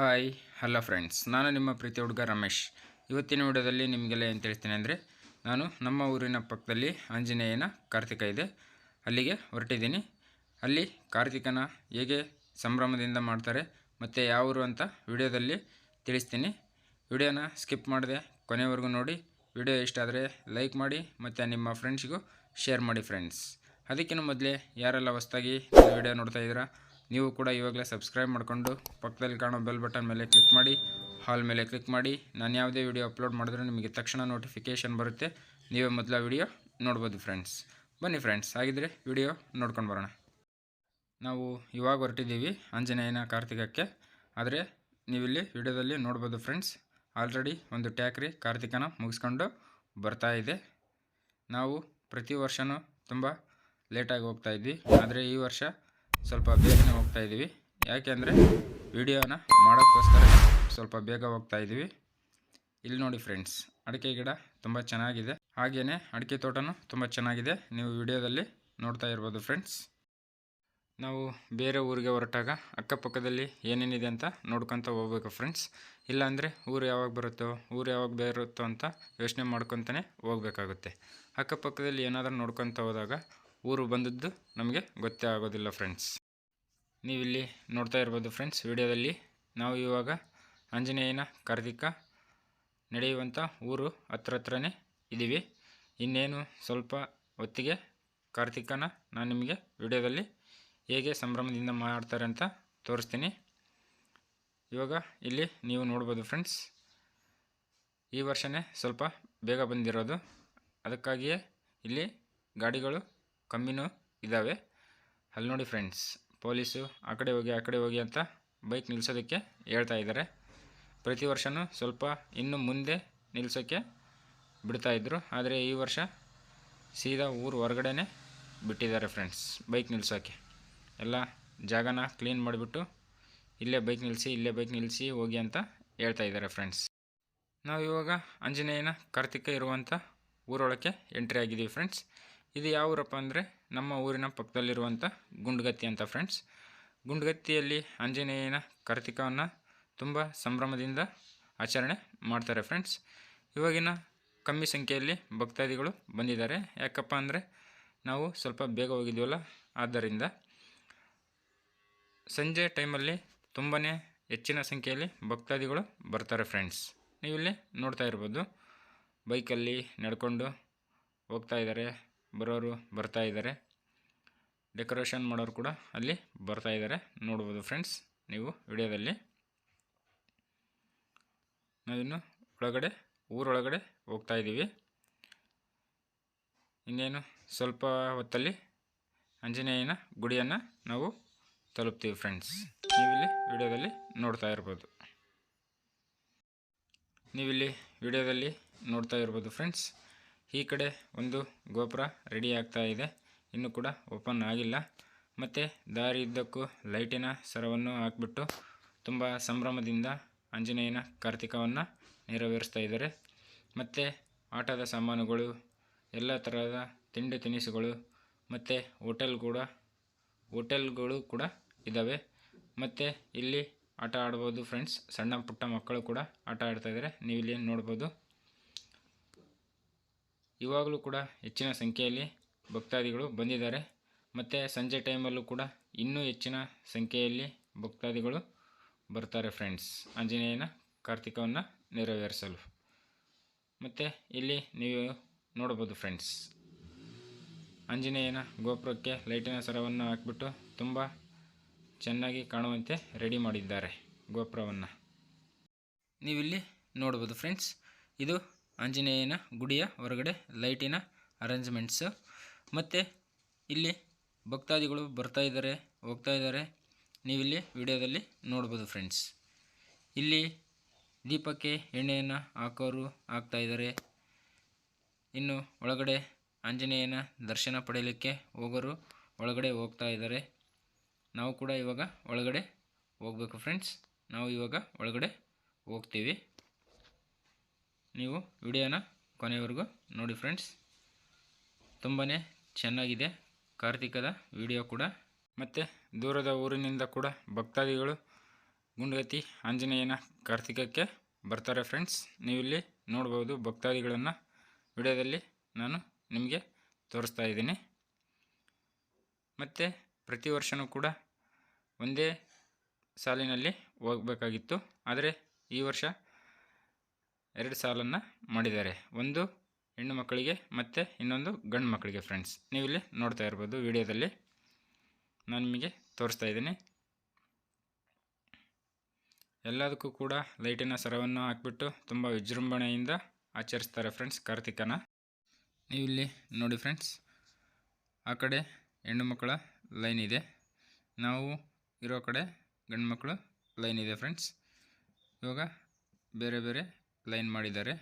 Hi, hello friends. ನಾನು ನಿಮ್ಮ ಪ್ರೀತಿ ಹುಡುಗ ರಮೇಶ್. ಇವತ್ತಿನ ವಿಡಿಯೋದಲ್ಲಿ ನಿಮಗೆಲ್ಲ ಏನು ತಿಳಿಸ್ತೀನಿ ಅಂದರೆ, ನಾನು ನಮ್ಮ ಊರಿನ ಪಕ್ಕದಲ್ಲಿ ಆಂಜನೇಯನ ಕಾರ್ತಿಕ ಇದೆ. ಅಲ್ಲಿಗೆ ಹೊರಟಿದ್ದೀನಿ. ಅಲ್ಲಿ ಕಾರ್ತಿಕನ ಹೇಗೆ ಸಂಭ್ರಮದಿಂದ ಮಾಡ್ತಾರೆ ಮತ್ತು ಯಾವರು ಅಂತ ವಿಡಿಯೋದಲ್ಲಿ ತಿಳಿಸ್ತೀನಿ. ವಿಡಿಯೋನ ಸ್ಕಿಪ್ ಮಾಡಿದೆ ಕೊನೆವರೆಗೂ ನೋಡಿ. ವಿಡಿಯೋ ಇಷ್ಟ ಆದರೆ ಲೈಕ್ ಮಾಡಿ ಮತ್ತು ನಿಮ್ಮ ಫ್ರೆಂಡ್ಸಿಗೂ ಶೇರ್ ಮಾಡಿ ಫ್ರೆಂಡ್ಸ್. ಅದಕ್ಕಿಂತ ಮೊದಲೇ ಯಾರೆಲ್ಲ ಹೊಸ್ದಾಗಿ ವಿಡಿಯೋ ನೋಡ್ತಾ ಇದ್ದೀರಾ ನೀವು ಕೂಡ ಇವಾಗಲೇ ಸಬ್ಸ್ಕ್ರೈಬ್ ಮಾಡಿಕೊಂಡು ಪಕ್ಕದಲ್ಲಿ ಕಾಣೋ ಬೆಲ್ ಬಟನ್ ಮೇಲೆ ಕ್ಲಿಕ್ ಮಾಡಿ, ಹಾಲ್ ಮೇಲೆ ಕ್ಲಿಕ್ ಮಾಡಿ. ನಾನು ಯಾವುದೇ ವಿಡಿಯೋ ಅಪ್ಲೋಡ್ ಮಾಡಿದ್ರೆ ನಿಮಗೆ ತಕ್ಷಣ ನೋಟಿಫಿಕೇಷನ್ ಬರುತ್ತೆ. ನೀವೇ ಮೊದಲ ವಿಡಿಯೋ ನೋಡ್ಬೋದು ಫ್ರೆಂಡ್ಸ್. ಬನ್ನಿ ಫ್ರೆಂಡ್ಸ್, ಹಾಗಿದ್ರೆ ವಿಡಿಯೋ ನೋಡ್ಕೊಂಡು ಬರೋಣ. ನಾವು ಇವಾಗ ಹೊರಟಿದ್ದೀವಿ ಆಂಜನೇಯನ ಕಾರ್ತಿಕಕ್ಕೆ. ಆದರೆ ನೀವಿಲ್ಲಿ ವಿಡಿಯೋದಲ್ಲಿ ನೋಡ್ಬೋದು ಫ್ರೆಂಡ್ಸ್, ಆಲ್ರೆಡಿ ಒಂದು ಟ್ಯಾಕ್ರಿ ಕಾರ್ತಿಕನ ಮುಗಿಸ್ಕೊಂಡು ಬರ್ತಾ ಇದೆ. ನಾವು ಪ್ರತಿ ವರ್ಷವೂ ತುಂಬ ಲೇಟಾಗಿ ಹೋಗ್ತಾಯಿದ್ವಿ ಆದರೆ ಈ ವರ್ಷ ಸ್ವಲ್ಪ ಬೇಗನೆ ಹೋಗ್ತಾ ಇದ್ದೀವಿ. ಯಾಕೆಂದರೆ ವಿಡಿಯೋನ ಮಾಡೋಕ್ಕೋಸ್ಕರ ಸ್ವಲ್ಪ ಬೇಗ ಹೋಗ್ತಾ ಇದ್ದೀವಿ. ಇಲ್ಲಿ ನೋಡಿ ಫ್ರೆಂಡ್ಸ್ ಅಡಿಕೆ ಗಿಡ ತುಂಬ ಚೆನ್ನಾಗಿದೆ. ಹಾಗೆಯೇ ಅಡಿಕೆ ತೋಟನೂ ತುಂಬ ಚೆನ್ನಾಗಿದೆ. ನೀವು ವಿಡಿಯೋದಲ್ಲಿ ನೋಡ್ತಾ ಇರ್ಬೋದು ಫ್ರೆಂಡ್ಸ್ ನಾವು ಬೇರೆ ಊರಿಗೆ ಹೊರಟಾಗ ಅಕ್ಕಪಕ್ಕದಲ್ಲಿ ಏನೇನಿದೆ ಅಂತ ನೋಡ್ಕೊತ ಹೋಗ್ಬೇಕು ಫ್ರೆಂಡ್ಸ್ ಇಲ್ಲಾಂದರೆ ಊರು ಯಾವಾಗ ಬರುತ್ತೋ, ಊರು ಯಾವಾಗ ಬೇರುತ್ತೋ ಅಂತ ಯೋಚನೆ ಮಾಡ್ಕೊತಾನೆ ಹೋಗ್ಬೇಕಾಗುತ್ತೆ. ಅಕ್ಕಪಕ್ಕದಲ್ಲಿ ಏನಾದರೂ ನೋಡ್ಕೊತ ಹೋದಾಗ ಊರು ಬಂದದ್ದು ನಮಗೆ ಗೊತ್ತೇ ಆಗೋದಿಲ್ಲ ಫ್ರೆಂಡ್ಸ್ ನೀವಿಲ್ಲಿ ನೋಡ್ತಾ ಇರ್ಬೋದು ಫ್ರೆಂಡ್ಸ್ ವಿಡಿಯೋದಲ್ಲಿ ನಾವು ಇವಾಗ ಆಂಜನೇಯನ ಕಾರ್ತಿಕ ನಡೆಯುವಂಥ ಊರು ಹತ್ರ ಹತ್ರನೇ ಇದ್ದೀವಿ. ಇನ್ನೇನು ಸ್ವಲ್ಪ ಹೊತ್ತಿಗೆ ಕಾರ್ತಿಕನ ನಾನು ನಿಮಗೆ ವಿಡಿಯೋದಲ್ಲಿ ಹೇಗೆ ಸಂಭ್ರಮದಿಂದ ಮಾಡ್ತಾರೆ ಅಂತ ತೋರಿಸ್ತೀನಿ. ಇವಾಗ ಇಲ್ಲಿ ನೀವು ನೋಡ್ಬೋದು ಫ್ರೆಂಡ್ಸ್ ಈ ವರ್ಷವೇ ಸ್ವಲ್ಪ ಬೇಗ ಬಂದಿರೋದು. ಅದಕ್ಕಾಗಿಯೇ ಇಲ್ಲಿ ಗಾಡಿಗಳು ಕಮ್ಮಿನೂ ಇದ್ದಾವೆ ಅಲ್ಲಿ ನೋಡಿ ಫ್ರೆಂಡ್ಸ್ ಪೊಲೀಸು ಆ ಕಡೆ ಹೋಗಿ ಆ ಕಡೆ ಹೋಗಿ ಅಂತ ಬೈಕ್ ನಿಲ್ಲಿಸೋದಕ್ಕೆ ಹೇಳ್ತಾ ಇದ್ದಾರೆ. ಪ್ರತಿ ವರ್ಷವೂ ಸ್ವಲ್ಪ ಇನ್ನು ಮುಂದೆ ನಿಲ್ಲಿಸೋಕ್ಕೆ ಬಿಡ್ತಾಯಿದ್ರು ಆದರೆ ಈ ವರ್ಷ ಸೀದಾ ಊರು ಹೊರಗಡೆನೇ ಬಿಟ್ಟಿದ್ದಾರೆ ಫ್ರೆಂಡ್ಸ್ ಬೈಕ್ ನಿಲ್ಲಿಸೋಕ್ಕೆ ಎಲ್ಲ ಜಾಗನ ಕ್ಲೀನ್ ಮಾಡಿಬಿಟ್ಟು ಇಲ್ಲೇ ಬೈಕ್ ನಿಲ್ಲಿಸಿ ಇಲ್ಲೇ ಬೈಕ್ ನಿಲ್ಲಿಸಿ ಹೋಗಿ ಅಂತ ಹೇಳ್ತಾ ಇದ್ದಾರೆ ಫ್ರೆಂಡ್ಸ್ ನಾವು ಇವಾಗ ಆಂಜನೇಯನ ಕಾರ್ತಿಕ ಇರುವಂಥ ಊರೊಳಕ್ಕೆ ಎಂಟ್ರಿ ಆಗಿದ್ದೀವಿ ಫ್ರೆಂಡ್ಸ್ ಇದು ಯಾವ ಊರಪ್ಪ ಅಂದರೆ ನಮ್ಮ ಊರಿನ ಪಕ್ಕದಲ್ಲಿರುವಂಥ ಗುಂಡ್ಗತ್ತಿ ಅಂತ ಫ್ರೆಂಡ್ಸ್ ಗುಂಡ್ಗತ್ತಿಯಲ್ಲಿ ಆಂಜನೇಯನ ಕಾರ್ತಿಕವನ್ನು ತುಂಬ ಸಂಭ್ರಮದಿಂದ ಆಚರಣೆ ಮಾಡ್ತಾರೆ ಫ್ರೆಂಡ್ಸ್ ಇವಾಗಿನ ಕಮ್ಮಿ ಸಂಖ್ಯೆಯಲ್ಲಿ ಭಕ್ತಾದಿಗಳು ಬಂದಿದ್ದಾರೆ. ಯಾಕಪ್ಪ ಅಂದರೆ ನಾವು ಸ್ವಲ್ಪ ಬೇಗ ಹೋಗಿದ್ದೀವಲ್ಲ ಆದ್ದರಿಂದ ಸಂಜೆ ಟೈಮಲ್ಲಿ ತುಂಬಾ ಹೆಚ್ಚಿನ ಸಂಖ್ಯೆಯಲ್ಲಿ ಭಕ್ತಾದಿಗಳು ಬರ್ತಾರೆ ಫ್ರೆಂಡ್ಸ್ ನೀವಿಲ್ಲಿ ನೋಡ್ತಾ ಇರ್ಬೋದು ಬೈಕಲ್ಲಿ ನಡ್ಕೊಂಡು ಹೋಗ್ತಾ ಇದ್ದಾರೆ. ಬರೋರು ಬರ್ತಾ ಇದ್ದಾರೆ. ಡೆಕೋರೇಷನ್ ಮಾಡೋರು ಕೂಡ ಅಲ್ಲಿ ಬರ್ತಾ ಇದ್ದಾರೆ. ನೋಡ್ಬೋದು ಫ್ರೆಂಡ್ಸ್ ನೀವು ವಿಡಿಯೋದಲ್ಲಿ. ನಾವಿನ್ನು ಒಳಗಡೆ, ಊರೊಳಗಡೆ ಹೋಗ್ತಾ ಇದ್ದೀವಿ. ಇನ್ನೇನು ಸ್ವಲ್ಪ ಹೊತ್ತಲ್ಲಿ ಆಂಜನೇಯನ ಗುಡಿಯನ್ನು ನಾವು ತಲುಪ್ತೀವಿ ಫ್ರೆಂಡ್ಸ್ ನೀವಿಲ್ಲಿ ವಿಡಿಯೋದಲ್ಲಿ ನೋಡ್ತಾ ಇರ್ಬೋದು. ನೀವಿಲ್ಲಿ ವಿಡಿಯೋದಲ್ಲಿ ನೋಡ್ತಾ ಇರ್ಬೋದು ಫ್ರೆಂಡ್ಸ್ ಈ ಕಡೆ ಒಂದು ಗೋಪುರ ರೆಡಿ ಆಗ್ತಾ ಇದೆ. ಇನ್ನು ಕೂಡ ಓಪನ್ ಆಗಿಲ್ಲ. ಮತ್ತು ದಾರಿ ಇದ್ದಕ್ಕೂ ಲೈಟಿನ ಸರವನ್ನು ಹಾಕ್ಬಿಟ್ಟು ತುಂಬ ಸಂಭ್ರಮದಿಂದ ಆಂಜನೇಯನ ಕಾರ್ತಿಕವನ್ನು ನೆರವೇರಿಸ್ತಾ ಇದ್ದಾರೆ. ಮತ್ತು ಆಟದ ಸಾಮಾನುಗಳು, ಎಲ್ಲ ಥರದ ತಿಂಡಿ ತಿನಿಸುಗಳು, ಮತ್ತು ಹೋಟೆಲ್ ಕೂಡ ಹೋಟೆಲ್ಗಳು ಕೂಡ ಇದ್ದಾವೆ ಮತ್ತು ಇಲ್ಲಿ ಆಟ ಆಡ್ಬೋದು ಫ್ರೆಂಡ್ಸ್ ಸಣ್ಣ ಪುಟ್ಟ ಮಕ್ಕಳು ಕೂಡ ಆಟ ಆಡ್ತಾ ಇದ್ದಾರೆ. ನೀವು ಇಲ್ಲಿ ನೋಡ್ಬೋದು. ಇವಾಗಲೂ ಕೂಡ ಹೆಚ್ಚಿನ ಸಂಖ್ಯೆಯಲ್ಲಿ ಭಕ್ತಾದಿಗಳು ಬಂದಿದ್ದಾರೆ. ಮತ್ತು ಸಂಜೆ ಟೈಮಲ್ಲೂ ಕೂಡ ಇನ್ನೂ ಹೆಚ್ಚಿನ ಸಂಖ್ಯೆಯಲ್ಲಿ ಭಕ್ತಾದಿಗಳು ಬರ್ತಾರೆ ಫ್ರೆಂಡ್ಸ್ ಆಂಜನೇಯನ ಕಾರ್ತಿಕವನ್ನು ನೆರವೇರಿಸಲು. ಮತ್ತು ಇಲ್ಲಿ ನೀವು ನೋಡ್ಬೋದು ಫ್ರೆಂಡ್ಸ್ ಆಂಜನೇಯನ ಗೋಪುರಕ್ಕೆ ಲೈಟಿನ ಸರವನ್ನು ಹಾಕಿಬಿಟ್ಟು ತುಂಬ ಚೆನ್ನಾಗಿ ಕಾಣುವಂತೆ ರೆಡಿ ಮಾಡಿದ್ದಾರೆ ಗೋಪುರವನ್ನು. ನೀವಿಲ್ಲಿ ನೋಡ್ಬೋದು ಫ್ರೆಂಡ್ಸ್ ಇದು ಆಂಜನೇಯನ ಗುಡಿಯ ಹೊರಗಡೆ ಲೈಟಿನ ಅರೇಂಜ್ಮೆಂಟ್ಸು. ಮತ್ತು ಇಲ್ಲಿ ಭಕ್ತಾದಿಗಳು ಬರ್ತಾ ಇದ್ದಾರೆ, ಹೋಗ್ತಾ ಇದ್ದಾರೆ. ನೀವಿಲ್ಲಿ ವಿಡಿಯೋದಲ್ಲಿ ನೋಡ್ಬೋದು ಫ್ರೆಂಡ್ಸ್ ಇಲ್ಲಿ ದೀಪಕ್ಕೆ ಎಣ್ಣೆಯನ್ನು ಹಾಕೋರು ಹಾಕ್ತಾ ಇದ್ದಾರೆ. ಇನ್ನು ಒಳಗಡೆ ಆಂಜನೇಯನ ದರ್ಶನ ಪಡೆಯಲಿಕ್ಕೆ ಹೋಗೋರು ಒಳಗಡೆ ಹೋಗ್ತಾ ಇದ್ದಾರೆ. ನಾವು ಕೂಡ ಇವಾಗ ಒಳಗಡೆ ಹೋಗಬೇಕು ಫ್ರೆಂಡ್ಸ್ ನಾವು ಇವಾಗ ಒಳಗಡೆ ಹೋಗ್ತೀವಿ. ನೀವು ವಿಡಿಯೋನ ಕೊನೆಯವರೆಗೂ ನೋಡಿ ಫ್ರೆಂಡ್ಸ್ ತುಂಬಾ ಚೆನ್ನಾಗಿದೆ ಕಾರ್ತಿಕದ ವಿಡಿಯೋ ಕೂಡ. ಮತ್ತು ದೂರದ ಊರಿನಿಂದ ಕೂಡ ಭಕ್ತಾದಿಗಳು ಗುಂಡಗತ್ತಿ ಆಂಜನೇಯನ ಕಾರ್ತಿಕಕ್ಕೆ ಬರ್ತಾರೆ ಫ್ರೆಂಡ್ಸ್ ನೀವಿಲ್ಲಿ ನೋಡ್ಬೋದು ಭಕ್ತಾದಿಗಳನ್ನು. ವಿಡಿಯೋದಲ್ಲಿ ನಾನು ನಿಮಗೆ ತೋರಿಸ್ತಾ ಇದ್ದೀನಿ. ಮತ್ತು ಪ್ರತಿ ವರ್ಷವೂ ಕೂಡ ಒಂದೇ ಸಾಲಿನಲ್ಲಿ ಹೋಗಬೇಕಾಗಿತ್ತು. ಆದರೆ ಈ ವರ್ಷ ಎರಡು ಸಾಲನ್ನು ಮಾಡಿದ್ದಾರೆ. ಒಂದು ಹೆಣ್ಣು ಮಕ್ಕಳಿಗೆ ಮತ್ತು ಇನ್ನೊಂದು ಗಂಡು ಮಕ್ಕಳಿಗೆ ಫ್ರೆಂಡ್ಸ್ ನೀವಿಲ್ಲಿ ನೋಡ್ತಾ ಇರ್ಬೋದು ವಿಡಿಯೋದಲ್ಲಿ. ನಾನು ನಿಮಗೆ ತೋರಿಸ್ತಾ ಇದ್ದೀನಿ. ಎಲ್ಲದಕ್ಕೂ ಕೂಡ ಲೈಟಿನ ಸರವನ್ನು ಹಾಕಿಬಿಟ್ಟು ತುಂಬ ವಿಜೃಂಭಣೆಯಿಂದ ಆಚರಿಸ್ತಾರೆ ಫ್ರೆಂಡ್ಸ್ ಕಾರ್ತಿಕನ. ನೀವಿಲ್ಲಿ ನೋಡಿ ಫ್ರೆಂಡ್ಸ್ ಆ ಕಡೆ ಹೆಣ್ಣು ಮಕ್ಕಳ ಲೈನ್ ಇದೆ. ನಾವು ಇರೋ ಕಡೆ ಗಂಡು ಮಕ್ಕಳು ಲೈನ್ ಇದೆ ಫ್ರೆಂಡ್ಸ್ ಇವಾಗ ಬೇರೆ ಬೇರೆ ಲೈನ್ ಮಾಡಿದ್ದಾರೆ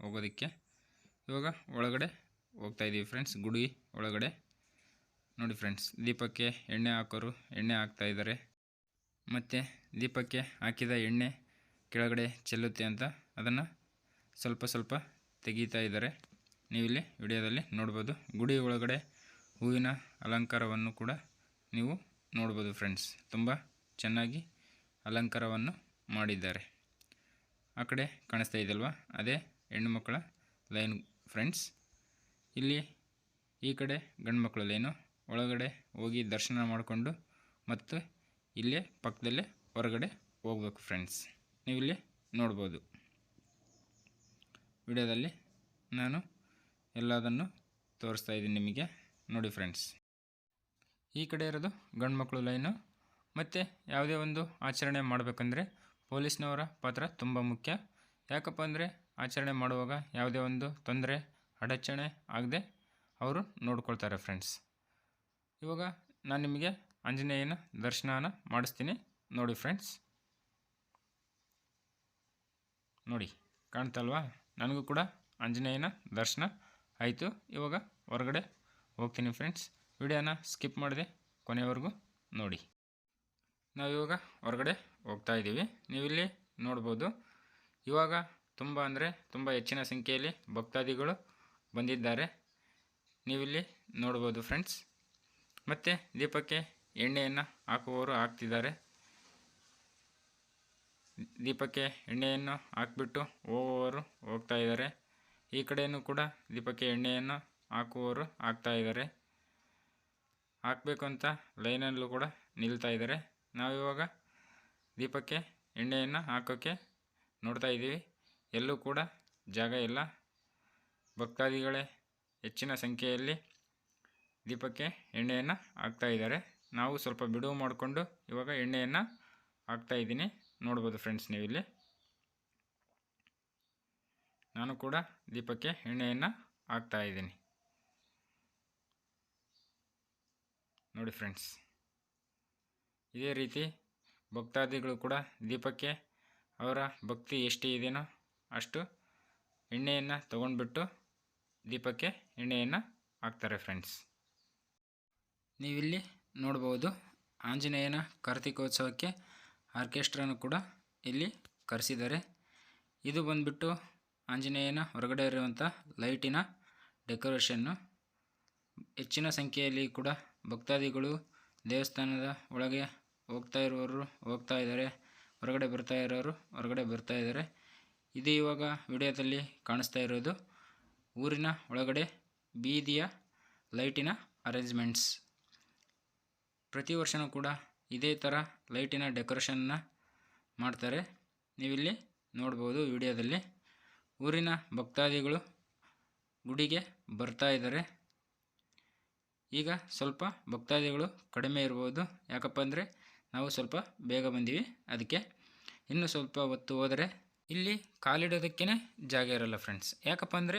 ಹೋಗೋದಕ್ಕೆ. ಇವಾಗ ಒಳಗಡೆ ಹೋಗ್ತಾ ಇದ್ದೀವಿ ಫ್ರೆಂಡ್ಸ್, ಗುಡಿ ಒಳಗಡೆ. ನೋಡಿ ಫ್ರೆಂಡ್ಸ್, ದೀಪಕ್ಕೆ ಎಣ್ಣೆ ಹಾಕೋರು ಎಣ್ಣೆ ಹಾಕ್ತಾ ಇದ್ದಾರೆ. ಮತ್ತು ದೀಪಕ್ಕೆ ಹಾಕಿದ ಎಣ್ಣೆ ಕೆಳಗಡೆ ಚೆಲ್ಲುತ್ತೆ ಅಂತ ಅದನ್ನು ಸ್ವಲ್ಪ ಸ್ವಲ್ಪ ತೆಗೀತಾ ಇದ್ದಾರೆ. ನೀವಿಲ್ಲಿ ವಿಡಿಯೋದಲ್ಲಿ ನೋಡ್ಬೋದು. ಗುಡಿ ಒಳಗಡೆ ಹೂವಿನ ಅಲಂಕಾರವನ್ನು ಕೂಡ ನೀವು ನೋಡ್ಬೋದು ಫ್ರೆಂಡ್ಸ್. ತುಂಬ ಚೆನ್ನಾಗಿ ಅಲಂಕಾರವನ್ನು ಮಾಡಿದ್ದಾರೆ. ಆ ಕಡೆ ಕಾಣಿಸ್ತಾ ಇದೆಯಲ್ವಾ ಅದೇ ಹೆಣ್ಣು ಮಕ್ಕಳ ಲೈನ್ ಫ್ರೆಂಡ್ಸ್. ಇಲ್ಲಿ ಈ ಕಡೆ ಗಂಡು ಮಕ್ಕಳ ಲೈನು. ಒಳಗಡೆ ಹೋಗಿ ದರ್ಶನ ಮಾಡಿಕೊಂಡು ಮತ್ತು ಇಲ್ಲೇ ಪಕ್ಕದಲ್ಲೇ ಹೊರಗಡೆ ಹೋಗ್ಬೇಕು ಫ್ರೆಂಡ್ಸ್. ನೀವಿಲ್ಲಿ ನೋಡ್ಬೋದು. ವಿಡಿಯೋದಲ್ಲಿ ನಾನು ಎಲ್ಲದನ್ನು ತೋರಿಸ್ತಾ ಇದ್ದೀನಿ ನಿಮಗೆ. ನೋಡಿ ಫ್ರೆಂಡ್ಸ್. ಈ ಕಡೆ ಇರೋದು ಗಂಡು ಮಕ್ಕಳು ಲೈನು. ಮತ್ತು ಯಾವುದೇ ಒಂದು ಆಚರಣೆ ಮಾಡಬೇಕಂದ್ರೆ ಪೊಲೀಸ್ನವರ ಪಾತ್ರ ತುಂಬ ಮುಖ್ಯ. ಯಾಕಪ್ಪ ಅಂದರೆ ಆಚರಣೆ ಮಾಡುವಾಗ ಯಾವುದೇ ಒಂದು ತೊಂದರೆ, ಅಡಚಣೆ ಆಗದೆ ಅವರು ನೋಡ್ಕೊಳ್ತಾರೆ ಫ್ರೆಂಡ್ಸ್ ಇವಾಗ ನಾನು ನಿಮಗೆ ಆಂಜನೇಯನ ದರ್ಶನನ ಮಾಡಿಸ್ತೀನಿ. ನೋಡಿ ಫ್ರೆಂಡ್ಸ್ ನೋಡಿ, ಕಾಣ್ತಲ್ವಾ? ನನಗೂ ಕೂಡ ಆಂಜನೇಯನ ದರ್ಶನ ಆಯಿತು. ಇವಾಗ ಹೊರಗಡೆ ಹೋಗ್ತೀನಿ ಫ್ರೆಂಡ್ಸ್ ವಿಡಿಯೋನ ಸ್ಕಿಪ್ ಮಾಡಿದೆ ಕೊನೆಯವರೆಗೂ ನೋಡಿ. ನಾವಿವಾಗ ಹೊರಗಡೆ ಹೋಗ್ತಾ ಇದ್ದೀವಿ. ನೀವಿಲ್ಲಿ ನೋಡ್ಬೋದು. ಇವಾಗ ತುಂಬ ಅಂದರೆ ತುಂಬ ಹೆಚ್ಚಿನ ಸಂಖ್ಯೆಯಲ್ಲಿ ಭಕ್ತಾದಿಗಳು ಬಂದಿದ್ದಾರೆ. ನೀವಿಲ್ಲಿ ನೋಡ್ಬೋದು ಫ್ರೆಂಡ್ಸ್ ಮತ್ತು ದೀಪಕ್ಕೆ ಎಣ್ಣೆಯನ್ನು ಹಾಕುವವರು ಹಾಕ್ತಿದ್ದಾರೆ ದೀಪಕ್ಕೆ ಎಣ್ಣೆಯನ್ನು ಹಾಕ್ಬಿಟ್ಟು ಹೋಗುವವರು ಹೋಗ್ತಾ ಇದ್ದಾರೆ. ಈ ಕಡೆಯೂ ಕೂಡ ದೀಪಕ್ಕೆ ಎಣ್ಣೆಯನ್ನು ಹಾಕುವವರು ಹಾಕ್ತಾ ಇದ್ದಾರೆ. ಹಾಕಬೇಕು ಅಂತ ಲೈನಲ್ಲೂ ಕೂಡ ನಿಲ್ತಾ ಇದ್ದಾರೆ. ನಾವಿವಾಗ ದೀಪಕ್ಕೆ ಎಣ್ಣೆಯನ್ನು ಹಾಕೋಕ್ಕೆ ನೋಡ್ತಾ ಇದ್ದೀವಿ. ಎಲ್ಲೂ ಕೂಡ ಜಾಗ ಇಲ್ಲ. ಭಕ್ತಾದಿಗಳೇ ಹೆಚ್ಚಿನ ಸಂಖ್ಯೆಯಲ್ಲಿ ದೀಪಕ್ಕೆ ಎಣ್ಣೆಯನ್ನು ಹಾಕ್ತಾ ಇದ್ದಾರೆ. ನಾವು ಸ್ವಲ್ಪ ಬಿಡುವು ಮಾಡಿಕೊಂಡು ಇವಾಗ ಎಣ್ಣೆಯನ್ನು ಹಾಕ್ತಾ ಇದ್ದೀನಿ. ನೋಡ್ಬೋದು ಫ್ರೆಂಡ್ಸ್ ನೀವಿಲ್ಲಿ. ನಾನು ಕೂಡ ದೀಪಕ್ಕೆ ಎಣ್ಣೆಯನ್ನು ಹಾಕ್ತಾ ಇದ್ದೀನಿ. ನೋಡಿ ಫ್ರೆಂಡ್ಸ್ ಇದೇ ರೀತಿ ಭಕ್ತಾದಿಗಳು ಕೂಡ ದೀಪಕ್ಕೆ ಅವರ ಭಕ್ತಿ ಎಷ್ಟು ಇದೆಯೋ ಅಷ್ಟು ಎಣ್ಣೆಯನ್ನು ತಗೊಂಡ್ಬಿಟ್ಟು ದೀಪಕ್ಕೆ ಎಣ್ಣೆಯನ್ನು ಹಾಕ್ತಾರೆ ಫ್ರೆಂಡ್ಸ್ ನೀವಿಲ್ಲಿ ನೋಡ್ಬೋದು ಆಂಜನೇಯನ ಕಾರ್ತಿಕೋತ್ಸವಕ್ಕೆ ಆರ್ಕೆಸ್ಟ್ರಾನು ಕೂಡ ಇಲ್ಲಿ ಕರೆಸಿದ್ದಾರೆ. ಇದು ಬಂದ್ಬಿಟ್ಟು ಆಂಜನೇಯನ ಹೊರಗಡೆ ಇರುವಂಥ ಲೈಟಿನ ಡೆಕೋರೇಷನ್ನು ಹೆಚ್ಚಿನ ಸಂಖ್ಯೆಯಲ್ಲಿ ಕೂಡ ಭಕ್ತಾದಿಗಳು ದೇವಸ್ಥಾನದ ಒಳಗೆ ಹೋಗ್ತಾ ಇರೋರು ಹೋಗ್ತಾ ಇದ್ದಾರೆ, ಹೊರಗಡೆ ಬರ್ತಾ ಇರೋರು ಹೊರಗಡೆ ಬರ್ತಾ ಇದ್ದಾರೆ. ಇದು ಇವಾಗ ವಿಡಿಯೋದಲ್ಲಿ ಕಾಣಿಸ್ತಾ ಇರೋದು. ಊರಿನ ಒಳಗಡೆ ಬೀದಿಯ ಲೈಟಿನ ಅರೇಂಜ್ಮೆಂಟ್ಸ್. ಪ್ರತಿ ವರ್ಷವೂ ಕೂಡ ಇದೇ ಥರ ಲೈಟಿನ ಡೆಕೋರೇಷನ್ನ ಮಾಡ್ತಾರೆ. ನೀವಿಲ್ಲಿ ನೋಡ್ಬೋದು ವಿಡಿಯೋದಲ್ಲಿ. ಊರಿನ ಭಕ್ತಾದಿಗಳು ಗುಡಿಗೆ ಬರ್ತಾ ಇದ್ದಾರೆ. ಈಗ ಸ್ವಲ್ಪ ಭಕ್ತಾದಿಗಳು ಕಡಿಮೆ ಇರ್ಬೋದು. ಯಾಕಪ್ಪ ಅಂದರೆ ನಾವು ಸ್ವಲ್ಪ ಬೇಗ ಬಂದೀವಿ. ಅದಕ್ಕೆ ಇನ್ನು ಸ್ವಲ್ಪ ಹೊತ್ತು ಹೋದರೆ ಇಲ್ಲಿ ಕಾಲಿಡೋದಕ್ಕೇ ಜಾಗ ಇರೋಲ್ಲ ಫ್ರೆಂಡ್ಸ್ ಯಾಕಪ್ಪ ಅಂದರೆ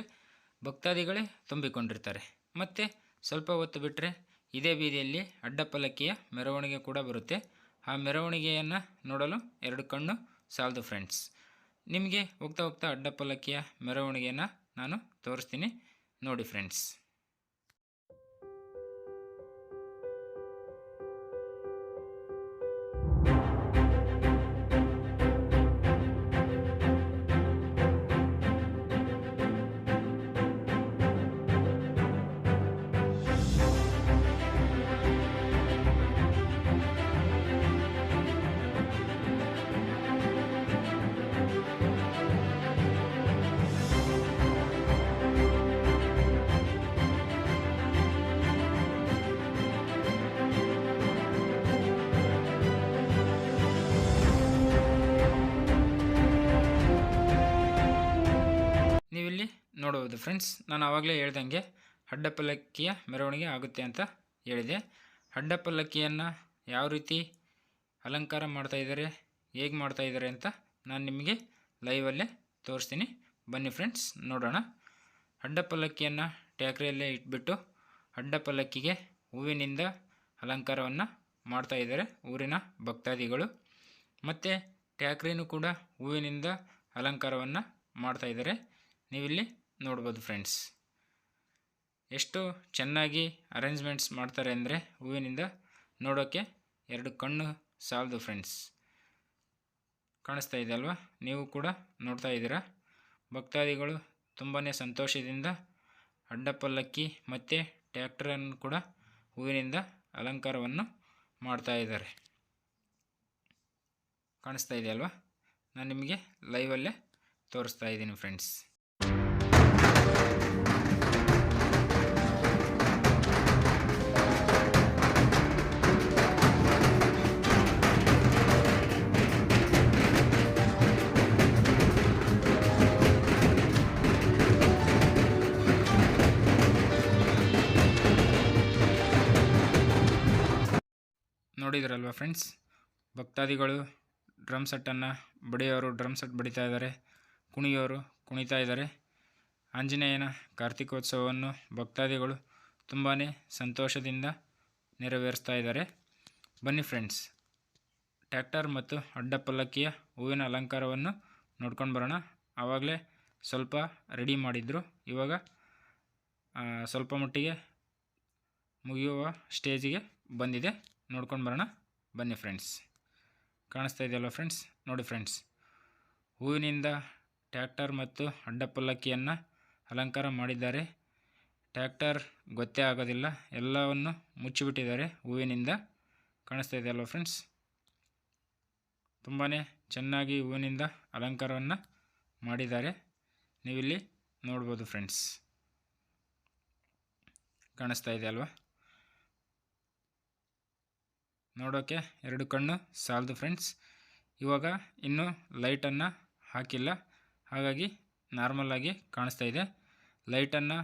ಭಕ್ತಾದಿಗಳೇ ತುಂಬಿಕೊಂಡಿರ್ತಾರೆ. ಮತ್ತು ಸ್ವಲ್ಪ ಹೊತ್ತು ಬಿಟ್ಟರೆ ಇದೇ ಬೀದಿಯಲ್ಲಿ ಅಡ್ಡಪಲ್ಲಕ್ಕಿಯ ಮೆರವಣಿಗೆ ಕೂಡ ಬರುತ್ತೆ. ಆ ಮೆರವಣಿಗೆಯನ್ನು ನೋಡಲು ಎರಡು ಕಣ್ಣು ಸಾಲದು ಫ್ರೆಂಡ್ಸ್ ನಿಮಗೆ ಹೋಗ್ತಾ ಹೋಗ್ತಾ ಅಡ್ಡಪಲ್ಲಕ್ಕಿಯ ಮೆರವಣಿಗೆಯನ್ನು ನಾನು ತೋರಿಸ್ತೀನಿ. ನೋಡಿ ಫ್ರೆಂಡ್ಸ್ ನೋಡಬಹುದು ಫ್ರೆಂಡ್ಸ್, ನಾನು ಆವಾಗಲೇ ಹೇಳ್ದಂಗೆ ಅಡ್ಡಪಲ್ಲಕ್ಕಿಯ ಮೆರವಣಿಗೆ ಆಗುತ್ತೆ ಅಂತ ಹೇಳಿದೆ. ಅಡ್ಡಪಲ್ಲಕ್ಕಿಯನ್ನು ಯಾವ ರೀತಿ ಅಲಂಕಾರ ಮಾಡ್ತಾಯಿದ್ದಾರೆ ಹೇಗೆ ಮಾಡ್ತಾಯಿದ್ದಾರೆ ಅಂತ ನಾನು ನಿಮಗೆ ಲೈವಲ್ಲೇ ತೋರಿಸ್ತೀನಿ. ಬನ್ನಿ ಫ್ರೆಂಡ್ಸ್, ನೋಡೋಣ. ಅಡ್ಡಪಲ್ಲಕ್ಕಿಯನ್ನು ಟ್ಯಾಕ್ರಿಯಲ್ಲೇ ಇಟ್ಬಿಟ್ಟು ಅಡ್ಡಪಲ್ಲಕ್ಕಿಗೆ ಹೂವಿನಿಂದ ಅಲಂಕಾರವನ್ನು ಮಾಡ್ತಾಯಿದ್ದಾರೆ ಊರಿನ ಭಕ್ತಾದಿಗಳು. ಮತ್ತು ಟ್ಯಾಕ್ರಿನೂ ಕೂಡ ಹೂವಿನಿಂದ ಅಲಂಕಾರವನ್ನು ಮಾಡ್ತಾಯಿದ್ದಾರೆ ನೀವಿಲ್ಲಿ ನೋಡ್ಬೋದು ಫ್ರೆಂಡ್ಸ್ ಎಷ್ಟು ಚೆನ್ನಾಗಿ ಅರೇಂಜ್ಮೆಂಟ್ಸ್ ಮಾಡ್ತಾರೆ ಅಂದರೆ ಹೂವಿನಿಂದ ನೋಡೋಕ್ಕೆ ಎರಡು ಕಣ್ಣು ಸಾಲದು ಫ್ರೆಂಡ್ಸ್ ಕಾಣಿಸ್ತಾ ಇದೆ ಅಲ್ವಾ? ನೀವು ಕೂಡ ನೋಡ್ತಾ ಇದ್ದೀರಾ? ಭಕ್ತಾದಿಗಳು ತುಂಬಾ ಸಂತೋಷದಿಂದ ಅಡ್ಡಪಲ್ಲಕ್ಕಿ ಮತ್ತು ಟ್ಯಾಕ್ಟ್ರನ್ನು ಕೂಡ ಹೂವಿನಿಂದ ಅಲಂಕಾರವನ್ನು ಮಾಡ್ತಾ ಇದ್ದಾರೆ. ಕಾಣಿಸ್ತಾ ಇದೆ ಅಲ್ವಾ? ನಾನು ನಿಮಗೆ ಲೈವಲ್ಲೇ ತೋರಿಸ್ತಾ ಇದ್ದೀನಿ ಫ್ರೆಂಡ್ಸ್ ನೋಡಿದ್ರಲ್ವ ಫ್ರೆಂಡ್ಸ್ ಭಕ್ತಾದಿಗಳು ಡ್ರಮ್ ಸೆಟ್ಟನ್ನು ಬಡಿಯೋರು ಡ್ರಮ್ ಸೆಟ್ ಬಡಿತಾ ಇದ್ದಾರೆ, ಕುಣಿಯೋರು ಕುಣಿತಾ ಇದ್ದಾರೆ. ಆಂಜನೇಯನ ಕಾರ್ತಿಕೋತ್ಸವವನ್ನು ಭಕ್ತಾದಿಗಳು ತುಂಬಾ ಸಂತೋಷದಿಂದ ನೆರವೇರಿಸ್ತಾ ಇದ್ದಾರೆ. ಬನ್ನಿ ಫ್ರೆಂಡ್ಸ್ ಟ್ಯಾಕ್ಟರ್ ಮತ್ತು ಅಡ್ಡ ಪಲ್ಲಕ್ಕಿಯ ಹೂವಿನ ಅಲಂಕಾರವನ್ನು ನೋಡ್ಕೊಂಡು ಬರೋಣ. ಆವಾಗಲೇ ಸ್ವಲ್ಪ ರೆಡಿ ಮಾಡಿದ್ರು. ಇವಾಗ ಸ್ವಲ್ಪ ಮಟ್ಟಿಗೆ ಮುಗಿಯುವ ಸ್ಟೇಜಿಗೆ ಬಂದಿದೆ. ನೋಡ್ಕೊಂಡು ಬರೋಣ. ಬನ್ನಿ ಫ್ರೆಂಡ್ಸ್ ಕಾಣಿಸ್ತಾ ಇದೆಯಲ್ಲ ಫ್ರೆಂಡ್ಸ್ ನೋಡಿ ಫ್ರೆಂಡ್ಸ್ ಹೂವಿನಿಂದ ಟ್ಯಾಕ್ಟರ್ ಮತ್ತು ಅಡ್ಡ ಪಲ್ಲಕ್ಕಿಯನ್ನು ಅಲಂಕಾರ ಮಾಡಿದ್ದಾರೆ. ಟ್ಯಾಕ್ಟರ್ ಗೊತ್ತೇ ಆಗೋದಿಲ್ಲ. ಎಲ್ಲವನ್ನು ಮುಚ್ಚಿಬಿಟ್ಟಿದ್ದಾರೆ ಹೂವಿನಿಂದ. ಕಾಣಿಸ್ತಾ ಇದೆಯಲ್ಲ ಫ್ರೆಂಡ್ಸ್ ತುಂಬಾ ಚೆನ್ನಾಗಿ ಹೂವಿನಿಂದ ಅಲಂಕಾರವನ್ನು ಮಾಡಿದ್ದಾರೆ. ನೀವಿಲ್ಲಿ ನೋಡ್ಬೋದು ಫ್ರೆಂಡ್ಸ್ ಕಾಣಿಸ್ತಾ ಇದೆ ಅಲ್ವಾ ನೋಡೋಕ್ಕೆ ಎರಡು ಕಣ್ಣು, ಸಾಲದು ಫ್ರೆಂಡ್ಸ್ ಇವಾಗ ಇನ್ನೂ ಲೈಟನ್ನು ಹಾಕಿಲ್ಲ. ಹಾಗಾಗಿ ನಾರ್ಮಲಾಗಿ ಕಾಣಿಸ್ತಾ ಇದೆ. ಲೈಟನ್ನು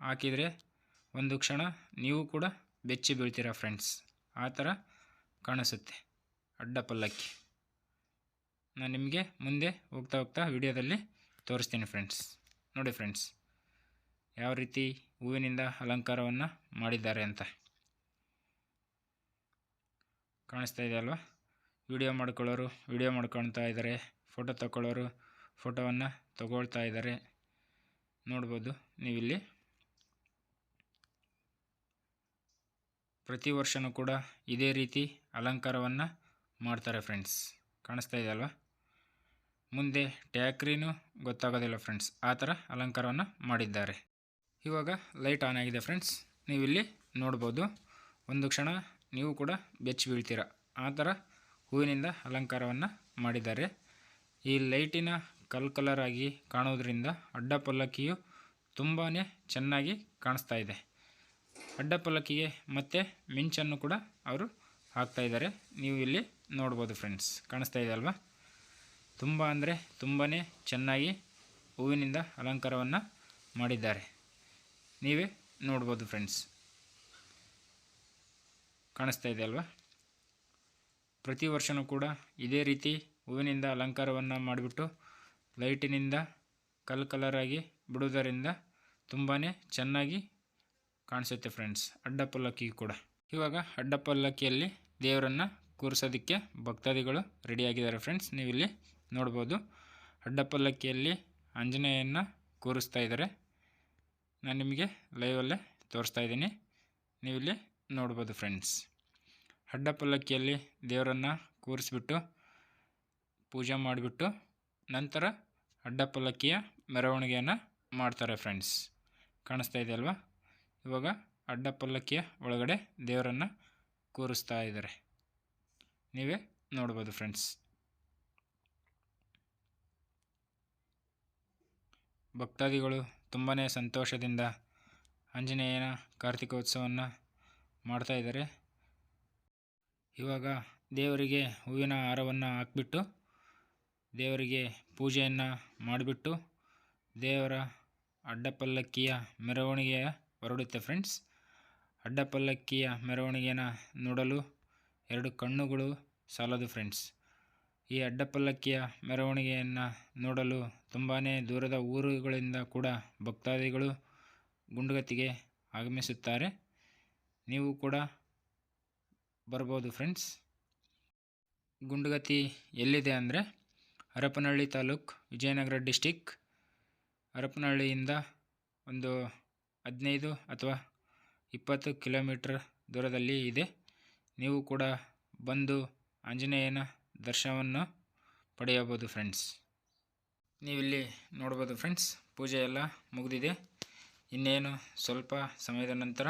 ಹಾಕಿದರೆ ಒಂದು ಕ್ಷಣ ನೀವು ಕೂಡ ಬೆಚ್ಚಿ ಬೀಳ್ತೀರಾ ಫ್ರೆಂಡ್ಸ್ ಆ ಥರ ಕಾಣಿಸುತ್ತೆ. ಅಡ್ಡ ಪಲ್ಲಕ್ಕಿ. ನಾನು ನಿಮಗೆ ಮುಂದೆ ಹೋಗ್ತಾ ಹೋಗ್ತಾ ವಿಡಿಯೋದಲ್ಲಿ ತೋರಿಸ್ತೀನಿ ಫ್ರೆಂಡ್ಸ್ ನೋಡಿ ಫ್ರೆಂಡ್ಸ್ ಯಾವ ರೀತಿ ಹೂವಿನಿಂದ ಅಲಂಕಾರವನ್ನು ಮಾಡಿದ್ದಾರೆ ಅಂತ. ಕಾಣಿಸ್ತಾ ಇದೆ ಅಲ್ವಾ? ವಿಡಿಯೋ ಮಾಡ್ಕೊಳ್ಳೋರು, ವಿಡಿಯೋ ಮಾಡ್ಕೊಳ್ತಾ ಇದ್ದಾರೆ ಫೋಟೋ ತಗೊಳ್ಳೋರು ಫೋಟೋವನ್ನು ತಗೊಳ್ತಾ ಇದ್ದಾರೆ ನೋಡ್ಬೋದು, ನೀವಿಲ್ಲಿ. ಪ್ರತಿ ವರ್ಷವೂ ಕೂಡ ಇದೇ ರೀತಿ ಅಲಂಕಾರವನ್ನು ಮಾಡ್ತಾರೆ ಫ್ರೆಂಡ್ಸ್. ಕಾಣಿಸ್ತಾ ಇದೆ ಅಲ್ವಾ? ಮುಂದೆ ಟ್ಯಾಕ್ರಿನೂ ಗೊತ್ತಾಗೋದಿಲ್ಲ ಫ್ರೆಂಡ್ಸ್. ಆ ಥರ ಅಲಂಕಾರವನ್ನು ಮಾಡಿದ್ದಾರೆ. ಇವಾಗ ಲೈಟ್ ಆನ್ ಆಗಿದೆ ಫ್ರೆಂಡ್ಸ್. ನೀವಿಲ್ಲಿ ನೋಡ್ಬೋದು. ಒಂದು ಕ್ಷಣ ನೀವು ಕೂಡ ಬೆಚ್ಚಿ ಬೀಳ್ತೀರ. ಆ ಥರ ಹೂವಿನಿಂದ ಅಲಂಕಾರವನ್ನು ಮಾಡಿದ್ದಾರೆ. ಈ ಲೈಟಿನ ಕಲ್ ಕಲರ್ ಆಗಿ ಕಾಣೋದ್ರಿಂದ ಅಡ್ಡ ಪಲ್ಲಕ್ಕಿಯು ತುಂಬಾ ಚೆನ್ನಾಗಿ ಕಾಣಿಸ್ತಾ ಇದೆ. ಅಡ್ಡ ಪಲ್ಲಕ್ಕಿಗೆ ಮತ್ತು ಮಿಂಚನ್ನು ಕೂಡ ಅವರು ಹಾಕ್ತಾ ಇದ್ದಾರೆ. ನೀವು ಇಲ್ಲಿ ನೋಡ್ಬೋದು ಫ್ರೆಂಡ್ಸ್, ಕಾಣಿಸ್ತಾ ಇದೆ ಅಲ್ವಾ? ತುಂಬ ಅಂದರೆ ತುಂಬಾ ಚೆನ್ನಾಗಿ ಹೂವಿನಿಂದ ಅಲಂಕಾರವನ್ನು ಮಾಡಿದ್ದಾರೆ. ನೀವೇ ನೋಡ್ಬೋದು ಫ್ರೆಂಡ್ಸ್. ಕಾಣಿಸ್ತಾ ಇದೆ ಅಲ್ವಾ? ಪ್ರತಿ ವರ್ಷವೂ ಕೂಡ ಇದೇ ರೀತಿ ಹೂವಿನಿಂದ ಅಲಂಕಾರವನ್ನು ಮಾಡಿಬಿಟ್ಟು ಲೈಟಿನಿಂದ ಕಲ್ ಕಲರಾಗಿ ಬಿಡುವುದರಿಂದ ತುಂಬಾ ಚೆನ್ನಾಗಿ ಕಾಣಿಸುತ್ತೆ ಫ್ರೆಂಡ್ಸ್ ಅಡ್ಡ ಪಲ್ಲಕ್ಕಿ ಕೂಡ. ಇವಾಗ ಅಡ್ಡ ಪಲ್ಲಕ್ಕಿಯಲ್ಲಿ ದೇವರನ್ನು ಕೂರಿಸೋದಕ್ಕೆ ಭಕ್ತಾದಿಗಳು ರೆಡಿಯಾಗಿದ್ದಾರೆ ಫ್ರೆಂಡ್ಸ್ ನೀವಿಲ್ಲಿ ನೋಡ್ಬೋದು. ಅಡ್ಡ ಪಲ್ಲಕ್ಕಿಯಲ್ಲಿ ಆಂಜನೇಯನ್ನು ಕೂರಿಸ್ತಾ ಇದ್ದಾರೆ. ನಾನು ನಿಮಗೆ ಲೈವಲ್ಲೇ ತೋರಿಸ್ತಾ ಇದ್ದೀನಿ. ನೀವಿಲ್ಲಿ ನೋಡ್ಬೋದು ಫ್ರೆಂಡ್ಸ್ ಅಡ್ಡ ಪಲ್ಲಕ್ಕಿಯಲ್ಲಿ ದೇವರನ್ನು ಕೂರಿಸ್ಬಿಟ್ಟು ಪೂಜೆ ಮಾಡಿಬಿಟ್ಟು ನಂತರ ಅಡ್ಡ ಪಲ್ಲಕ್ಕಿಯ ಮೆರವಣಿಗೆಯನ್ನು ಮಾಡ್ತಾರೆ ಫ್ರೆಂಡ್ಸ್ ಕಾಣಿಸ್ತಾ ಇದೆ ಅಲ್ವಾ? ಇವಾಗ ಅಡ್ಡ ಪಲ್ಲಕ್ಕಿಯ ಒಳಗಡೆ ದೇವರನ್ನು ಕೂರಿಸ್ತಾ ಇದ್ದಾರೆ. ನೀವೇ ನೋಡ್ಬೋದು ಫ್ರೆಂಡ್ಸ್ ಭಕ್ತಾದಿಗಳು ತುಂಬಾ ಸಂತೋಷದಿಂದ ಆಂಜನೇಯನ ಕಾರ್ತಿಕೋತ್ಸವವನ್ನು ಮಾಡ್ತಾ ಇದ್ದಾರೆ. ಇವಾಗ ದೇವರಿಗೆ ಹೂವಿನ ಹಾರವನ್ನು ಹಾಕ್ಬಿಟ್ಟು, ದೇವರಿಗೆ ಪೂಜೆಯನ್ನು ಮಾಡಿಬಿಟ್ಟು, ದೇವರ ಅಡ್ಡಪಲ್ಲಕ್ಕಿಯ ಮೆರವಣಿಗೆಯ ಹೊರಡುತ್ತೆ ಫ್ರೆಂಡ್ಸ್ ಅಡ್ಡಪಲ್ಲಕ್ಕಿಯ ಮೆರವಣಿಗೆಯನ್ನು ನೋಡಲು ಎರಡು ಕಣ್ಣುಗಳು ಸಾಲದು ಫ್ರೆಂಡ್ಸ್ ಈ ಅಡ್ಡಪಲ್ಲಕ್ಕಿಯ ಮೆರವಣಿಗೆಯನ್ನು ನೋಡಲು ತುಂಬಾ ದೂರದ ಊರುಗಳಿಂದ ಕೂಡ ಭಕ್ತಾದಿಗಳು ಗುಂಡುಗತ್ತಿಗೆ ಆಗಮಿಸುತ್ತಾರೆ. ನೀವು ಕೂಡ ಬರ್ಬೋದು ಫ್ರೆಂಡ್ಸ್ ಗುಂಡಗತಿ ಎಲ್ಲಿದೆ ಅಂದರೆ ಹರಪನಹಳ್ಳಿ ತಾಲೂಕು ವಿಜಯನಗರ ಡಿಸ್ಟಿಕ್ ಹರಪನಹಳ್ಳಿಯಿಂದ ಒಂದು ಹದಿನೈದು ಅಥವಾ ಇಪ್ಪತ್ತು ಕಿಲೋಮೀಟ್ರ್ ದೂರದಲ್ಲಿ ಇದೆ. ನೀವು ಕೂಡ ಬಂದು ಆಂಜನೇಯನ ದರ್ಶನವನ್ನು ಪಡೆಯಬಹುದು ಫ್ರೆಂಡ್ಸ್ ನೀವಿಲ್ಲಿ ನೋಡ್ಬೋದು ಫ್ರೆಂಡ್ಸ್ ಪೂಜೆ ಎಲ್ಲ ಮುಗಿದಿದೆ. ಇನ್ನೇನು ಸ್ವಲ್ಪ ಸಮಯದ ನಂತರ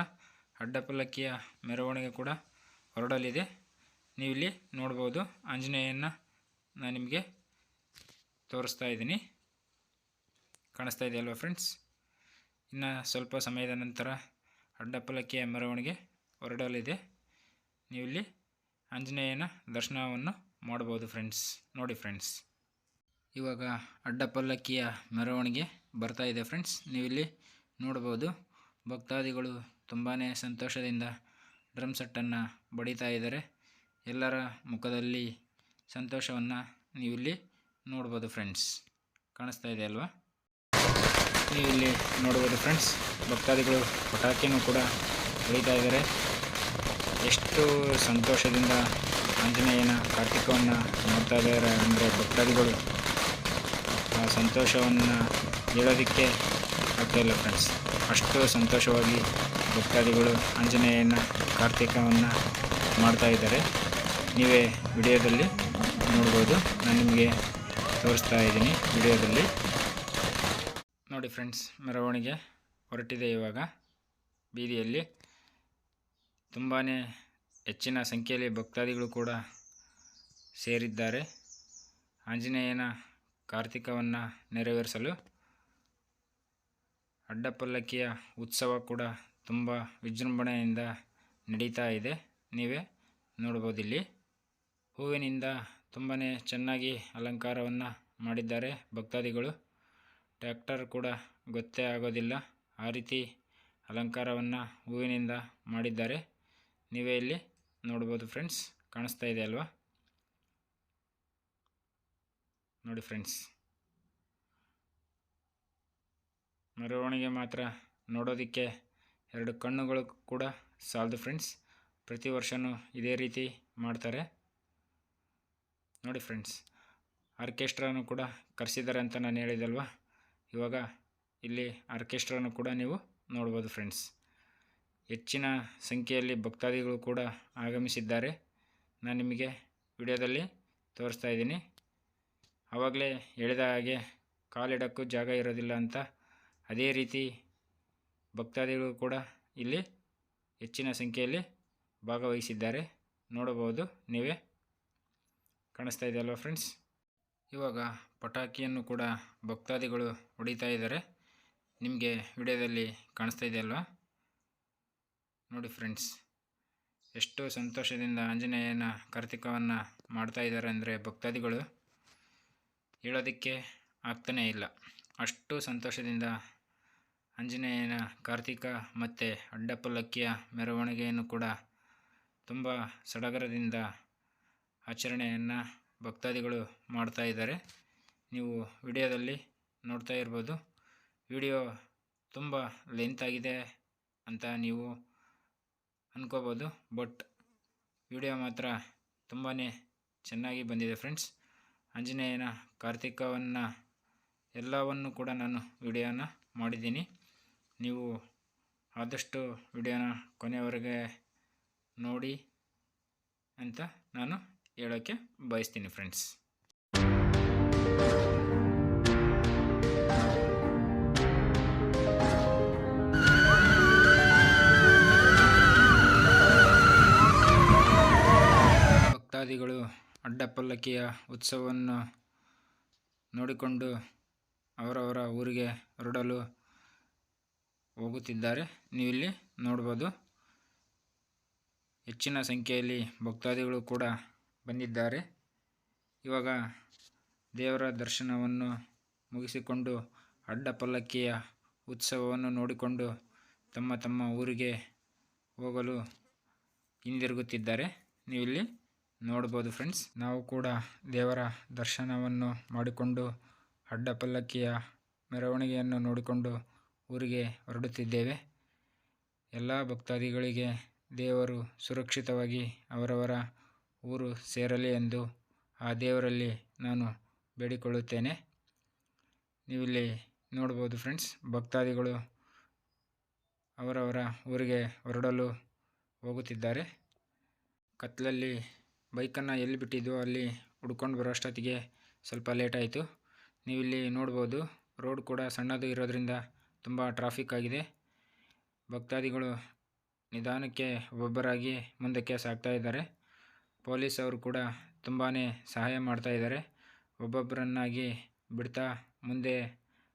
ಅಡ್ಡಪಲ್ಲಕ್ಕಿಯ ಮೆರವಣಿಗೆ ಕೂಡ ಹೊರಡಲಿದೆ. ನೀವಿಲ್ಲಿ ನೋಡ್ಬೋದು. ಆಂಜನೇಯನ ನಾನು ನಿಮಗೆ ತೋರಿಸ್ತಾ ಇದ್ದೀನಿ. ಕಾಣಿಸ್ತಾ ಇದೆಯಲ್ವ ಫ್ರೆಂಡ್ಸ್? ಇನ್ನು ಸ್ವಲ್ಪ ಸಮಯದ ನಂತರ ಅಡ್ಡಪಲ್ಲಕ್ಕಿಯ ಮೆರವಣಿಗೆ ಹೊರಡಲಿದೆ. ನೀವಿಲ್ಲಿ ಆಂಜನೇಯನ ದರ್ಶನವನ್ನು ಮಾಡ್ಬೋದು ಫ್ರೆಂಡ್ಸ್. ನೋಡಿ ಫ್ರೆಂಡ್ಸ್. ಇವಾಗ ಅಡ್ಡಪಲ್ಲಕ್ಕಿಯ ಮೆರವಣಿಗೆ ಬರ್ತಾ ಇದೆ ಫ್ರೆಂಡ್ಸ್. ನೀವಿಲ್ಲಿ ನೋಡ್ಬೋದು ಭಕ್ತಾದಿಗಳು ತುಂಬಾ ಸಂತೋಷದಿಂದ ಡ್ರಮ್ ಸೆಟ್ಟನ್ನು ಬಡಿತಾ ಇದ್ದಾರೆ. ಎಲ್ಲರ ಮುಖದಲ್ಲಿ ಸಂತೋಷವನ್ನು ನೀವಿಲ್ಲಿ ನೋಡ್ಬೋದು ಫ್ರೆಂಡ್ಸ್. ಕಾಣಿಸ್ತಾ ಇದೆ ಅಲ್ವಾ? ನೀವಿಲ್ಲಿ ನೋಡ್ಬೋದು ಫ್ರೆಂಡ್ಸ್, ಭಕ್ತಾದಿಗಳು ಪಟಾಕಿನೂ ಕೂಡ ಹೊಡಿತಾ ಇದ್ದಾರೆ. ಎಷ್ಟು ಸಂತೋಷದಿಂದ ಆಂಜನೇಯನ ಕಾರ್ತಿಕವನ್ನು ನೋಡ್ತಾ ಇದ್ದಾರೆ ಅಂದರೆ ಭಕ್ತಾದಿಗಳು. ಆ ಸಂತೋಷವನ್ನು ಹೇಳೋದಕ್ಕೆ ಆಗ್ತಾಯಿಲ್ಲ ಫ್ರೆಂಡ್ಸ್. ಅಷ್ಟು ಸಂತೋಷವಾಗಿ ಭಕ್ತಾದಿಗಳು ಆಂಜನೇಯನ ಕಾರ್ತಿಕವನ್ನು ಮಾಡ್ತಾ ಇದ್ದಾರೆ. ನೀವೇ ವಿಡಿಯೋದಲ್ಲಿ ನೋಡ್ಬೋದು. ನಾನು ನಿಮಗೆ ತೋರಿಸ್ತಾ ಇದ್ದೀನಿ ವಿಡಿಯೋದಲ್ಲಿ. ನೋಡಿ ಫ್ರೆಂಡ್ಸ್, ಮೆರವಣಿಗೆ ಹೊರಟಿದೆ ಇವಾಗ. ಬೀದಿಯಲ್ಲಿ ತುಂಬಾ ಹೆಚ್ಚಿನ ಸಂಖ್ಯೆಯಲ್ಲಿ ಭಕ್ತಾದಿಗಳು ಕೂಡ ಸೇರಿದ್ದಾರೆ. ಆಂಜನೇಯನ ಕಾರ್ತಿಕವನ್ನು ನೆರವೇರಿಸಲು ಅಡ್ಡಪಲ್ಲಕ್ಕಿಯ ಉತ್ಸವ ಕೂಡ ತುಂಬ ವಿಜೃಂಭಣೆಯಿಂದ ನಡೀತಾ ಇದೆ. ನೀವೇ ನೋಡ್ಬೋದು ಇಲ್ಲಿ. ಹೂವಿನಿಂದ ತುಂಬಾ ಚೆನ್ನಾಗಿ ಅಲಂಕಾರವನ್ನು ಮಾಡಿದ್ದಾರೆ ಭಕ್ತಾದಿಗಳು. ಟ್ಯಾಕ್ಟರ್ ಕೂಡ ಗೊತ್ತೇ ಆಗೋದಿಲ್ಲ. ಆ ರೀತಿ ಅಲಂಕಾರವನ್ನು ಹೂವಿನಿಂದ ಮಾಡಿದ್ದಾರೆ. ನೀವೇ ಇಲ್ಲಿ ನೋಡ್ಬೋದು ಫ್ರೆಂಡ್ಸ್. ಕಾಣಿಸ್ತಾ ಇದೆ ಅಲ್ವಾ? ನೋಡಿ ಫ್ರೆಂಡ್ಸ್. ಮೆರವಣಿಗೆ ಮಾತ್ರ ನೋಡೋದಕ್ಕೆ ಎರಡು ಕಣ್ಣುಗಳು ಕೂಡ ಸಾಲದು ಫ್ರೆಂಡ್ಸ್ ಪ್ರತಿ ವರ್ಷವೂ ಇದೇ ರೀತಿ ಮಾಡ್ತಾರೆ. ನೋಡಿ ಫ್ರೆಂಡ್ಸ್ ಆರ್ಕೆಸ್ಟ್ರಾನು ಕೂಡ ಕರೆಸಿದ್ದಾರೆ ಅಂತ ನಾನು ಹೇಳಿದಲ್ವ? ಇವಾಗ ಇಲ್ಲಿ ಆರ್ಕೆಸ್ಟ್ರಾನು ಕೂಡ ನೀವು ನೋಡ್ಬೋದು ಫ್ರೆಂಡ್ಸ್ ಹೆಚ್ಚಿನ ಸಂಖ್ಯೆಯಲ್ಲಿ ಭಕ್ತಾದಿಗಳು ಕೂಡ ಆಗಮಿಸಿದ್ದಾರೆ. ನಾನು ನಿಮಗೆ ವಿಡಿಯೋದಲ್ಲಿ ತೋರಿಸ್ತಾ ಇದ್ದೀನಿ. ಆವಾಗಲೇ ಹೇಳಿದ ಹಾಗೆ ಕಾಲಿಡೋಕ್ಕೂ ಜಾಗ ಇರೋದಿಲ್ಲ ಅಂತ ಅದೇ ರೀತಿ ಭಕ್ತಾದಿಗಳು ಕೂಡ ಇಲ್ಲಿ ಹೆಚ್ಚಿನ ಸಂಖ್ಯೆಯಲ್ಲಿ ಭಾಗವಹಿಸಿದ್ದಾರೆ. ನೋಡಬಹುದು ನೀವೇ. ಕಾಣಿಸ್ತಾ ಇದೆಯಲ್ವ ಫ್ರೆಂಡ್ಸ್ ಇವಾಗ ಪಟಾಕಿಯನ್ನು ಕೂಡ ಭಕ್ತಾದಿಗಳು ಹೊಡಿತಾ ಇದ್ದಾರೆ. ನಿಮಗೆ ವಿಡಿಯೋದಲ್ಲಿ ಕಾಣಿಸ್ತಾ ಇದೆಯಲ್ವ ನೋಡಿ ಫ್ರೆಂಡ್ಸ್ ಎಷ್ಟು ಸಂತೋಷದಿಂದ ಆಂಜನೇಯನ ಕಾರ್ತಿಕವನ್ನು ಮಾಡ್ತಾ ಇದ್ದಾರೆ ಅಂದರೆ ಭಕ್ತಾದಿಗಳು ಹೇಳೋದಕ್ಕೆ ಆಗ್ತಾನೇ ಇಲ್ಲ. ಅಷ್ಟು ಸಂತೋಷದಿಂದ ಆಂಜನೇಯನ ಕಾರ್ತಿಕ ಮತ್ತು ಅಡ್ಡಪಲ್ಲಕ್ಕಿಯ ಮೆರವಣಿಗೆಯನ್ನು ಕೂಡ ತುಂಬ ಸಡಗರದಿಂದ ಆಚರಣೆಯನ್ನು ಭಕ್ತಾದಿಗಳು ಮಾಡ್ತಾ ಇದ್ದಾರೆ. ನೀವು ವಿಡಿಯೋದಲ್ಲಿ ನೋಡ್ತಾ ಇರ್ಬೋದು. ವಿಡಿಯೋ ತುಂಬ ಲೆಂತ್ ಆಗಿದೆ ಅಂತ ನೀವು ಅಂದ್ಕೋಬೋದು ಬಟ್ ವಿಡಿಯೋ ಮಾತ್ರ ತುಂಬಾ ಚೆನ್ನಾಗಿ ಬಂದಿದೆ ಫ್ರೆಂಡ್ಸ್. ಆಂಜನೇಯನ ಕಾರ್ತಿಕವನ್ನು ಎಲ್ಲವನ್ನು ಕೂಡ ನಾನು ವಿಡಿಯೋನ ಮಾಡಿದ್ದೀನಿ. ನೀವು ಆದಷ್ಟು ವಿಡಿಯೋನ ಕೊನೆಯವರೆಗೆ ನೋಡಿ ಅಂತ ನಾನು ಹೇಳೋಕ್ಕೆ ಬಯಸ್ತೀನಿ ಫ್ರೆಂಡ್ಸ್ ಭಕ್ತಾದಿಗಳು ಅಡ್ಡಪಲ್ಲಕ್ಕಿಯ ಉತ್ಸವವನ್ನು ನೋಡಿಕೊಂಡು ಅವರವರ ಊರಿಗೆ ಹೊರಡಲು ಹೋಗುತ್ತಿದ್ದಾರೆ. ನೀವಿಲ್ಲಿ ನೋಡ್ಬೋದು. ಹೆಚ್ಚಿನ ಸಂಖ್ಯೆಯಲ್ಲಿ ಭಕ್ತಾದಿಗಳು ಕೂಡ ಬಂದಿದ್ದಾರೆ. ಇವಾಗ ದೇವರ ದರ್ಶನವನ್ನು ಮುಗಿಸಿಕೊಂಡು ಅಡ್ಡ ಪಲ್ಲಕ್ಕಿಯ ಉತ್ಸವವನ್ನು ನೋಡಿಕೊಂಡು ತಮ್ಮ ತಮ್ಮ ಊರಿಗೆ ಹೋಗಲು ಹಿಂದಿರುಗುತ್ತಿದ್ದಾರೆ. ನೀವಿಲ್ಲಿ ನೋಡ್ಬೋದು ಫ್ರೆಂಡ್ಸ್. ನಾವು ಕೂಡ ದೇವರ ದರ್ಶನವನ್ನು ಮಾಡಿಕೊಂಡು ಅಡ್ಡ ಪಲ್ಲಕ್ಕಿಯ ಮೆರವಣಿಗೆಯನ್ನು ನೋಡಿಕೊಂಡು ಊರಿಗೆ ಹೊರಡುತ್ತಿದ್ದೇವೆ. ಎಲ್ಲ ಭಕ್ತಾದಿಗಳಿಗೆ ದೇವರು ಸುರಕ್ಷಿತವಾಗಿ ಅವರವರ ಊರು ಸೇರಲಿ ಎಂದು ಆ ದೇವರಲ್ಲಿ ನಾನು ಬೇಡಿಕೊಳ್ಳುತ್ತೇನೆ. ನೀವಿಲ್ಲಿ ನೋಡ್ಬೋದು ಫ್ರೆಂಡ್ಸ್, ಭಕ್ತಾದಿಗಳು ಅವರವರ ಊರಿಗೆ ಹೊರಡಲು ಹೋಗುತ್ತಿದ್ದಾರೆ. ಕತ್ತಲಲ್ಲಿ ಬೈಕನ್ನು ಎಲ್ಲಿ ಬಿಟ್ಟಿದ್ದೋ ಅಲ್ಲಿ ಹುಡ್ಕೊಂಡು ಬರೋ ಅಷ್ಟೊತ್ತಿಗೆ ಸ್ವಲ್ಪ ಲೇಟಾಯಿತು ನೀವಿಲ್ಲಿ ನೋಡ್ಬೋದು ರೋಡ್ ಕೂಡ ಸಣ್ಣದು ಇರೋದ್ರಿಂದ ತುಂಬ ಟ್ರಾಫಿಕ್ ಆಗಿದೆ. ಭಕ್ತಾದಿಗಳು ನಿಧಾನಕ್ಕೆ ಒಬ್ಬೊಬ್ಬರಾಗಿ ಮುಂದಕ್ಕೆ ಸಾಗ್ತಾ ಇದ್ದಾರೆ. ಪೊಲೀಸ್ ಅವರು ಕೂಡ ತುಂಬಾ ಸಹಾಯ ಮಾಡ್ತಾ ಇದ್ದಾರೆ. ಒಬ್ಬೊಬ್ಬರನ್ನಾಗಿ ಬಿಡ್ತಾ ಮುಂದೆ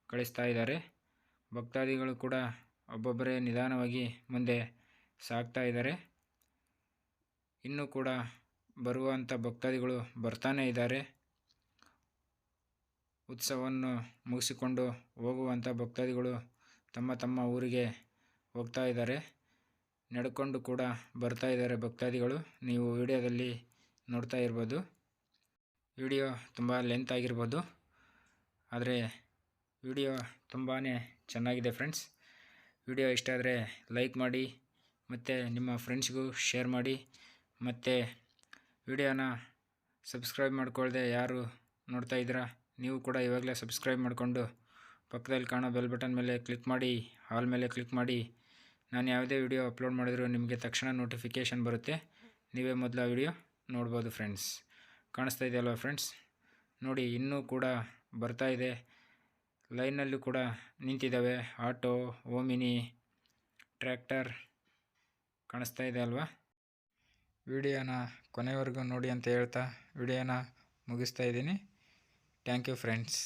ಕಳಿಸ್ತಾ ಇದ್ದಾರೆ. ಭಕ್ತಾದಿಗಳು ಕೂಡ ಒಬ್ಬೊಬ್ಬರೇ ನಿಧಾನವಾಗಿ ಮುಂದೆ ಸಾಗ್ತಾ ಇದ್ದಾರೆ. ಇನ್ನೂ ಕೂಡ ಬರುವಂಥ ಭಕ್ತಾದಿಗಳು ಬರ್ತಾನೇ ಇದ್ದಾರೆ. ಉತ್ಸವವನ್ನು ಮುಗಿಸಿಕೊಂಡು ಹೋಗುವಂಥ ಭಕ್ತಾದಿಗಳು ತಮ್ಮ ತಮ್ಮ ಊರಿಗೆ ಹೋಗ್ತಾ ಇದ್ದಾರೆ. ನಡ್ಕೊಂಡು ಕೂಡ ಬರ್ತಾ ಇದ್ದಾರೆ ಭಕ್ತಾದಿಗಳು. ನೀವು ವಿಡಿಯೋದಲ್ಲಿ ನೋಡ್ತಾ ಇರ್ಬೋದು. ವಿಡಿಯೋ ತುಂಬ ಲೆಂತ್ ಆಗಿರ್ಬೋದು. ಆದರೆ ವಿಡಿಯೋ ತುಂಬಾ ಚೆನ್ನಾಗಿದೆ ಫ್ರೆಂಡ್ಸ್. ವಿಡಿಯೋ ಇಷ್ಟ ಆದರೆ ಲೈಕ್ ಮಾಡಿ, ಮತ್ತು ನಿಮ್ಮ ಫ್ರೆಂಡ್ಸ್ಗೂ ಶೇರ್ ಮಾಡಿ, ಮತ್ತು ವಿಡಿಯೋನ ಸಬ್ಸ್ಕ್ರೈಬ್ ಮಾಡ್ಕೊಳ್ಳದೆ ಯಾರು ನೋಡ್ತಾ ಇದ್ದೀರಾ, ನೀವು ಕೂಡ ಇವಾಗಲೇ ಸಬ್ಸ್ಕ್ರೈಬ್ ಮಾಡಿಕೊಂಡು ಪಕ್ಕದಲ್ಲಿ ಕಾಣೋ ಬೆಲ್ ಬಟನ್ ಮೇಲೆ ಕ್ಲಿಕ್ ಮಾಡಿ ಹಾಲ್ ಮೇಲೆ ಕ್ಲಿಕ್ ಮಾಡಿ. ನಾನು ಯಾವುದೇ ವಿಡಿಯೋ ಅಪ್ಲೋಡ್ ಮಾಡಿದರೂ ನಿಮಗೆ ತಕ್ಷಣ ನೋಟಿಫಿಕೇಷನ್ ಬರುತ್ತೆ. ನೀವೇ ಆ ವಿಡಿಯೋ ನೋಡ್ಬೋದು ಫ್ರೆಂಡ್ಸ್ ಕಾಣಿಸ್ತಾ ಇದೆಯಲ್ವ ಫ್ರೆಂಡ್ಸ್ ನೋಡಿ, ಇನ್ನೂ ಕೂಡ ಬರ್ತಾ ಇದೆ. ಲೈನಲ್ಲೂ ಕೂಡ ನಿಂತಿದ್ದಾವೆ. ಆಟೋ ಓಮಿನಿ ಟ್ರ್ಯಾಕ್ಟರ್ ಕಾಣಿಸ್ತಾ ಇದೆ ಅಲ್ವಾ? ವಿಡಿಯೋನ ಕೊನೆವರೆಗೂ ನೋಡಿ ಅಂತ ಹೇಳ್ತಾ, ವಿಡಿಯೋನ ಮುಗಿಸ್ತಾ ಇದ್ದೀನಿ. Thank you friends